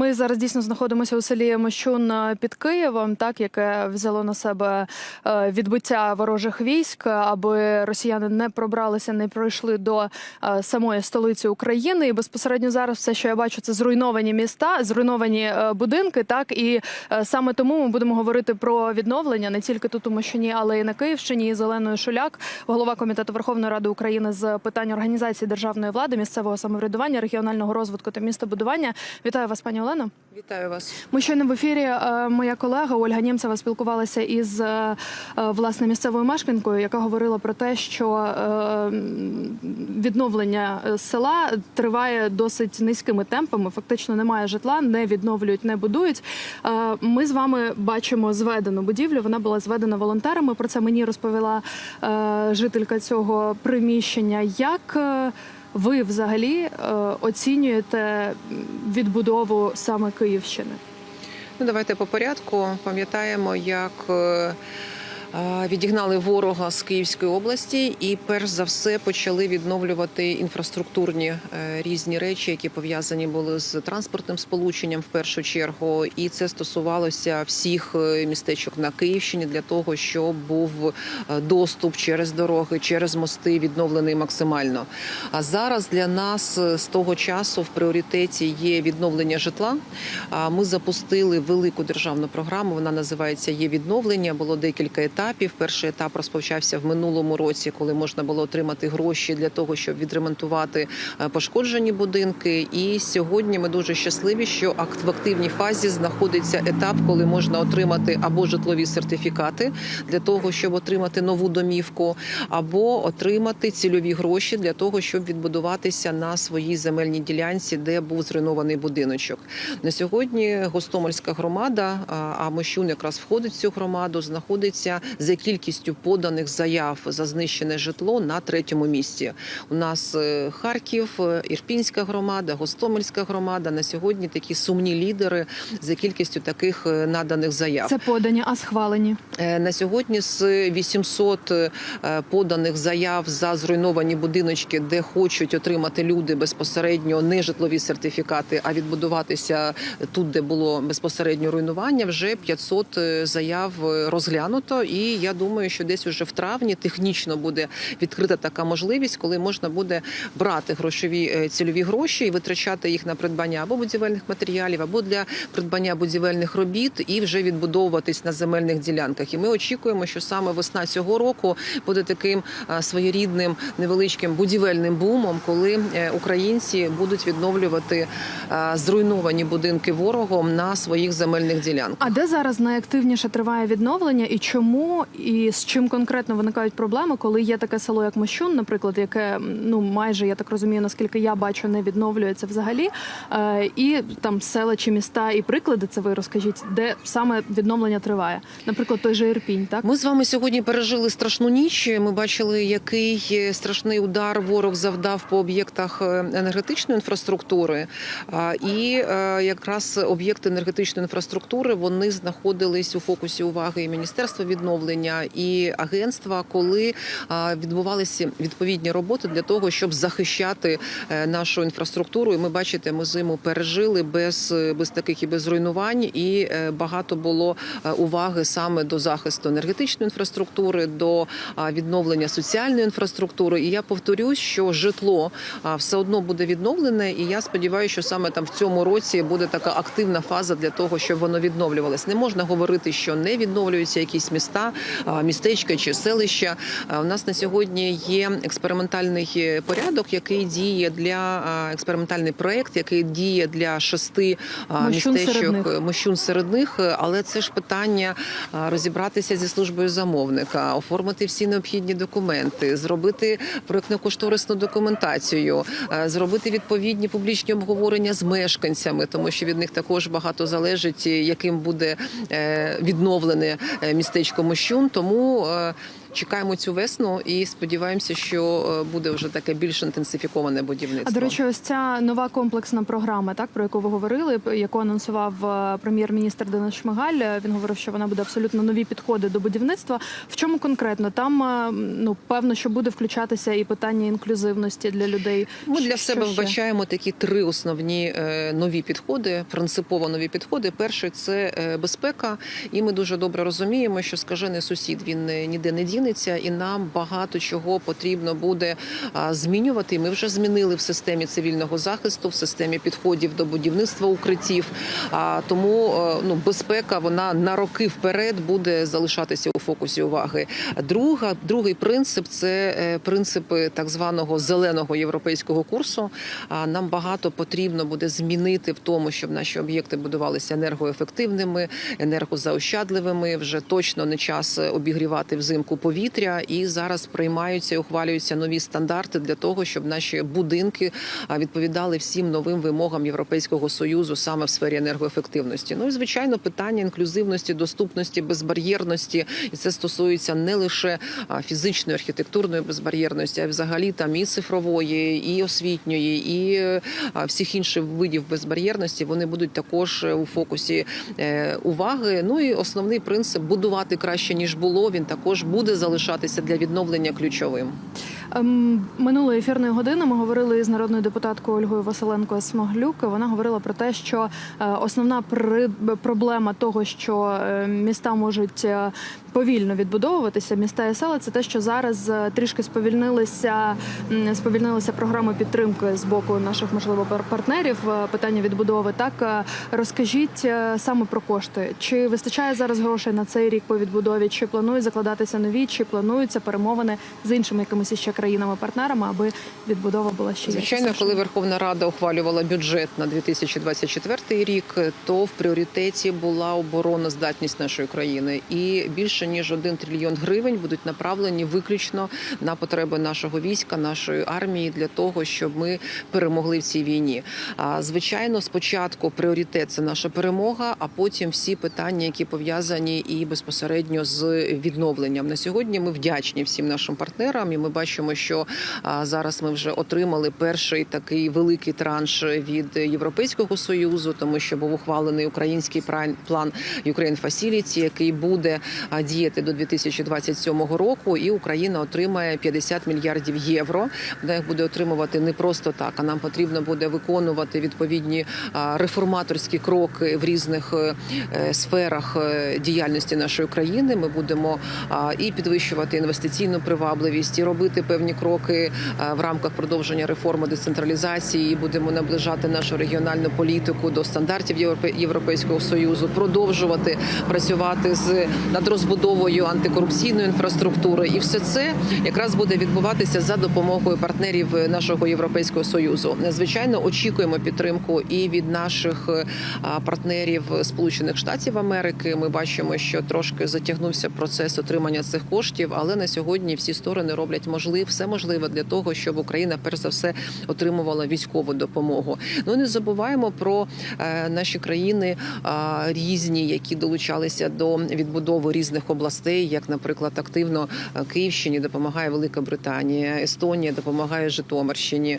Ми зараз дійсно знаходимося у селі Мощун е, під Києвом, так яке взяло на себе е, відбиття ворожих військ, аби росіяни не пробралися, не пройшли до е, самої столиці України. І безпосередньо зараз все, що я бачу, це зруйновані міста, зруйновані будинки. Так і саме тому ми будемо говорити про відновлення не тільки тут у Мощуні, але й на Київщині. І Зеленою Шуляк, голова комітету Верховної Ради України з питань організації державної влади, місцевого самоврядування, регіонального розвитку та містобудування. Вітаю вас, пані Олено. Вітаю вас. Ми щойно в ефірі. е, Моя колега Ольга Німцева спілкувалася із е, е, власне місцевою мешканкою, яка говорила про те, що відновлення села триває досить низькими темпами. Фактично немає житла, не відновлюють, не будують. Ми з вами бачимо зведену будівлю. Вона була зведена волонтерами. Про це мені розповіла жителька цього приміщення. Як ви взагалі е, оцінюєте відбудову саме Київщини? Ну давайте по порядку. Пам'ятаємо, як е, відігнали ворога з Київської області, і перш за все почали відновлювати інфраструктурні е, різні речі, які пов'язані були з транспортним сполученням в першу чергу. І це стосувалося всіх е, містечок на Київщині для того, щоб був е, доступ через дороги, через мости відновлений максимально. А зараз для нас е, з того часу в пріоритеті є відновлення житла. Ми запустили велику державну програму. Вона називається Є відновлення. Було декілька етапів. Перший етап розпочався в минулому році, коли можна було отримати гроші для того, щоб відремонтувати е, пошкоджені будинки. І сьогодні ми дуже щасливі, що в активній фазі знаходиться етап, коли можна отримати або житлові сертифікати для того, щоб отримати нову домівку, або отримати цільові гроші для того, щоб відбудуватися на своїй земельній ділянці, де був зруйнований будиночок. На сьогодні Гостомельська громада, а Мощун якраз входить в цю громаду, знаходиться за кількістю поданих заяв за знищене житло на третьому місці. У нас е, Харків, е, Ірпінська громада, Гостомельська громада. На сьогодні такі сумні лідери за кількістю таких е, наданих заяв. Це подані, а схвалені. На сьогодні з 800 е, поданих заяв за зруйновані будиночки, де хочуть отримати люди безпосередньо не житлові сертифікати, а відбудуватися тут, де було безпосередньо руйнування. Вже 500 заяв розглянуто. І я думаю, що десь уже в травні технічно буде відкрита така можливість, коли можна буде брати грошові е, цільові гроші і витрачати їх на придбання або будівельних матеріалів, або для придбання будівельних робіт, і вже відбудовуватись на земельних ділянках. І ми очікуємо, що саме весна цього року буде таким е, своєрідним невеличким будівельним бумом, коли е, українці будуть відновлювати зруйновані будинки ворогом на своїх земельних ділянках. А де зараз найактивніше триває відновлення, і чому і з чим конкретно виникають проблеми, коли є таке село, як Мощун, наприклад, яке ну майже я так розумію, наскільки я бачу, не відновлюється взагалі. Е, і там села чи міста, і приклади це ви розкажіть, де саме відновлення триває. Наприклад, той же Ірпінь, так Ми з вами сьогодні пережили страшну ніч. Ми бачили, який страшний удар ворог завдав по об'єктах е, енергетичної інфраструктури. І е, якраз об'єкти енергетичної інфраструктури вони знаходились у фокусі уваги і Міністерства відновлення і агентства, коли відбувалися відповідні роботи для того, щоб захищати е, нашу інфраструктуру. І ми бачите, ми зиму пережили без, без таких і без руйнувань, і е, багато було е, уваги саме до захисту енергетичної інфраструктури, до відновлення соціальної інфраструктури. І я повторюсь, що житло все одно буде відновлене, і я сподіваюся, що саме там в цьому році буде така активна фаза для того, щоб воно відновлювалось. Не можна говорити, що не відновлюються якісь міста, а, містечка чи селища. У нас на сьогодні є експериментальний порядок, який діє для експериментальний проект, який діє для шести Мощун містечок них. мощун серед них, але це ж питання розібратися зі службою замовника, оформити всі необхідні документи, зробити проєктно-кошторисну документацію, е, зробити відповідні публічні обговорення з мешканцями, тому що від них також багато залежить, яким буде е, відновлене е, містечко Мощун. Тому е, чекаємо цю весну і сподіваємося, що е, буде вже таке більш інтенсифіковане будівництво. А до речі, ось ця нова комплексна програма, так про яку ви говорили, яку анонсував е, прем'єр-міністр Денис Шмигаль. е, Він говорив, що вона буде абсолютно нові підходи до будівництва. В чому конкретно там ну певно, що буде включатися і питання інклюзивності для людей. Ми для Що себе ще? вбачаємо такі три основні нові підходи, принципово нові підходи. Перший це безпека, і ми дуже добре розуміємо, що скажений сусід він ніде не дінеться, і нам багато чого потрібно буде змінювати. Ми вже змінили в системі цивільного захисту, в системі підходів до будівництва укриттів. Тому е, ну безпека вона на роки вперед буде залишатися у фокусі уваги. Друга, другий принцип це е, принципи так званого зеленого європейського курсу. Нам багато потрібно буде змінити в тому, щоб наші об'єкти будувалися енергоефективними, енергозаощадливими. Вже точно не час обігрівати взимку повітря, і зараз приймаються і ухвалюються нові стандарти для того, щоб наші будинки відповідали всім новим вимогам Європейського союзу саме в сфері енергоефективності. Ну і звичайно, питання інклюзивності, доступності, безбар'єрності, і це стосується не лише фізичної архітектурної безбар'єрності, а взагалі там і цифрової, і освітньої, і всіх інших видів безбар'єрності. Вони будуть також е, у фокусі е, уваги. Ну і основний принцип будувати краще ніж було. Він також буде залишатися для відновлення ключовим. Ем, Минулої ефірної години ми говорили з народною депутаткою Ольгою Василенко Смоглюк. Вона говорила про те, що е, основна проблема того, що е, міста можуть е, повільно відбудовуватися, міста і села, це те, що зараз трішки сповільнилися сповільнилися програми підтримки з боку наших можливо партнерів. Питання відбудови. Так розкажіть саме про кошти. Чи вистачає зараз грошей на цей рік по відбудові? Чи планують закладатися нові? Чи плануються перемовини з іншими якимись ще країнами-партнерами, аби відбудова була ще Звичайно, коли Верховна Рада ухвалювала бюджет на 2024 рік, то в пріоритеті була обороноздатність нашої країни, і більше ніж один трильйон гривень будуть направлені виключно на потреби нашого війська, нашої армії для того, щоб ми перемогли в цій війні. А звичайно, спочатку пріоритет це наша перемога, а потім всі питання, які пов'язані і безпосередньо з відновленням. На сьогодні ми вдячні всім нашим партнерам, і ми бачимо, що зараз ми вже отримали перший такий великий транш від Європейського союзу, тому що був ухвалений український план Ukraine Facility, який буде діяти до 2027 року, і Україна отримає 50 мільярдів євро. Вона їх буде отримувати не просто так, а нам потрібно буде виконувати відповідні реформаторські кроки в різних е, сферах е, діяльності нашої країни. Ми будемо і підвищувати інвестиційну привабливість, і робити певні кроки в рамках продовження реформи децентралізації. І будемо наближати нашу регіональну політику до стандартів Європе- Європейського союзу, продовжувати працювати з над розбудовою антикорупційної інфраструктури, і все це якраз буде відбуватися за допомогою партнерів нашого європейського союзу. Звичайно, очікуємо підтримку і від наших е, партнерів Сполучених Штатів Америки. Ми бачимо, що трошки затягнувся процес отримання цих коштів, але на сьогодні всі сторони роблять можливе все можливе для того, щоб Україна перш за все отримувала військову допомогу. Ну не забуваємо про е, наші країни різні, які долучалися до відбудови різних областей, як, наприклад, активно е, Київщині допомагає Велика Британія, Естонія допомагає Житомирщині,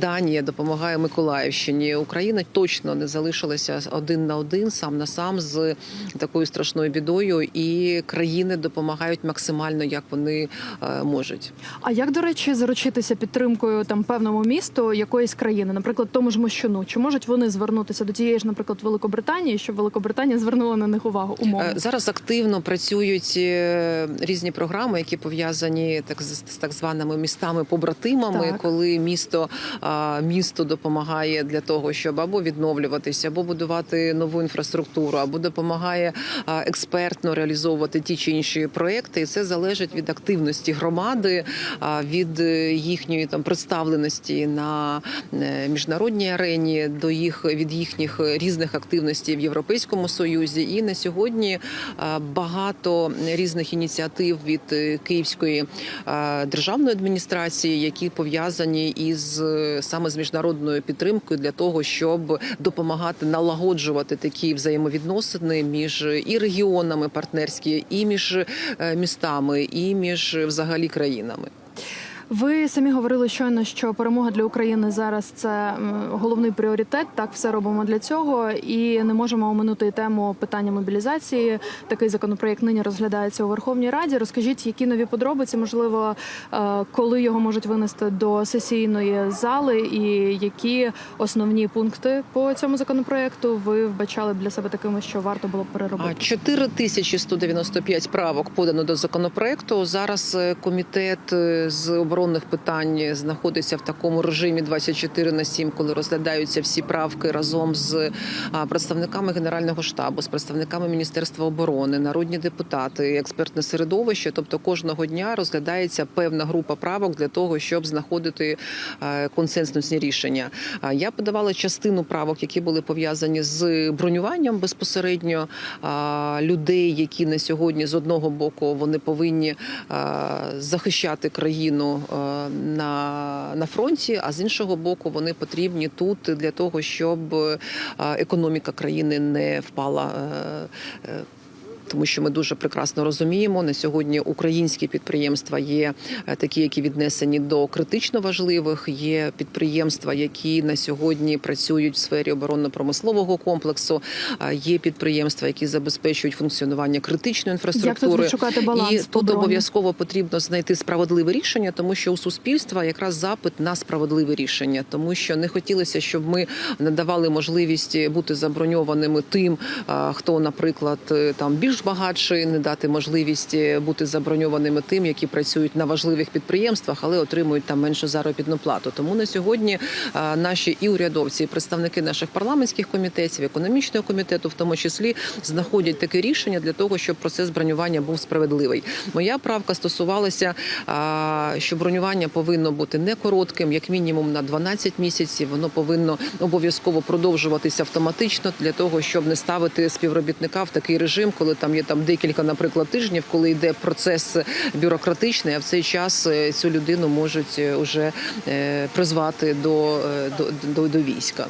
Данія допомагає Миколаївщині. Україна точно не залишилася один на один, сам на сам з такою страшною бідою, і країни допомагають максимально, як вони е, можуть. А як до речі, заручитися підтримкою там певному місту якоїсь країни, наприклад, тому ж Мощуну? Чи можуть вони звернутися до тієї ж, наприклад, Великобританії, щоб Великобританія звернула на них увагу? Умовно Е, Зараз активно працюють е, різні програми, які пов'язані так з з так званими містами-побратимами, Так. коли місто місто допомагає для того, щоб або відновлюватися, або будувати нову інфраструктуру, або допомагає експертно реалізовувати ті чи інші проекти. І це залежить від активності громади. Від е, їхньої там представленості на е, міжнародній арені до їх від їхніх різних активностей в Європейському Союзі. І на сьогодні багато різних ініціатив від е, Київської державної адміністрації, які пов'язані із е, саме з міжнародною підтримкою для того, щоб допомагати налагоджувати такі взаємовідносини між і регіонами партнерські, і між е, містами, і між е, взагалі країнами. Uh, Ви самі говорили щойно, що перемога для України зараз це головний пріоритет. Так, все робимо для цього, і не можемо оминути тему питання мобілізації. Такий законопроєкт нині розглядається у Верховній Раді. Розкажіть, які нові подробиці, можливо, е, коли його можуть винести до сесійної зали, і які основні пункти по цьому законопроєкту ви вбачали для себе такими, що варто було б переробити? 4195 правок подано до законопроекту. Зараз е, комітет е, з оборонних питань знаходиться в такому режимі 24 на 7, коли розглядаються всі правки разом з представниками генерального штабу, з представниками міністерства оборони, народні депутати, експертне середовище. Тобто кожного дня розглядається певна група правок для того, щоб знаходити е, консенсусні рішення. Я подавала частину правок, які були пов'язані з бронюванням безпосередньо людей, які на сьогодні з одного боку вони повинні захищати країну на, на фронті, а з іншого боку, вони потрібні тут для того, щоб економіка країни не впала. Е, е, тому що ми дуже прекрасно розуміємо на сьогодні українські підприємства є е, такі, які віднесені до критично важливих. Є підприємства, які на сьогодні працюють в сфері оборонно-промислового комплексу. а Є підприємства, які забезпечують функціонування критичної Як тут інфраструктури. баланс І тут обов'язково потрібно знайти справедливе рішення, тому що у суспільства якраз запит на справедливе рішення, тому що не хотілося, щоб ми надавали можливість бути заброньованими тим, хто, наприклад, е, там більш багатший, не дати можливість е, бути заброньованими тим, які працюють на важливих підприємствах, але отримують там меншу заробітну плату. Тому на сьогодні наші і урядовці, і представники наших парламентських комітетів, економічного комітету, в тому числі, знаходять таке рішення для того, щоб процес бронювання був справедливий. Моя правка стосувалася, що бронювання повинно бути не коротким, як мінімум на 12 місяців. Воно повинно обов'язково продовжуватися автоматично для того, щоб не ставити співробітника в такий режим, коли там є там декілька, наприклад, тижнів, коли йде процес бюрократичний, а в цей час е, цю людину можуть е, уже е, призвати до, до, до, до війська.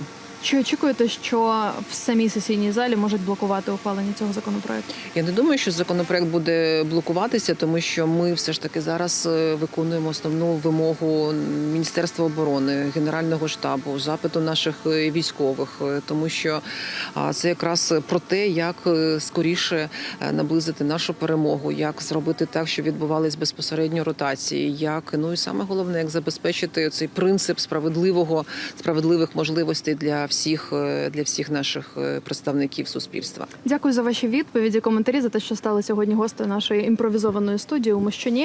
Чи очікуєте, що в самій сесійній залі можуть блокувати ухвалення цього законопроекту? Я не думаю, що законопроект буде блокуватися, тому що ми все ж таки зараз е, виконуємо основну вимогу Міністерства оборони, Генерального штабу, запиту наших е, військових, е, тому що це якраз про те, як скоріше наблизити нашу перемогу, як зробити так, щоб відбувались безпосередньо ротації, як ну і саме головне, як забезпечити цей принцип справедливого справедливих можливостей для всіх е, для всіх наших е, представників суспільства. Дякую за ваші відповіді, коментарі за те, що стали сьогодні гостею нашої імпровізованої студії у Мощуні.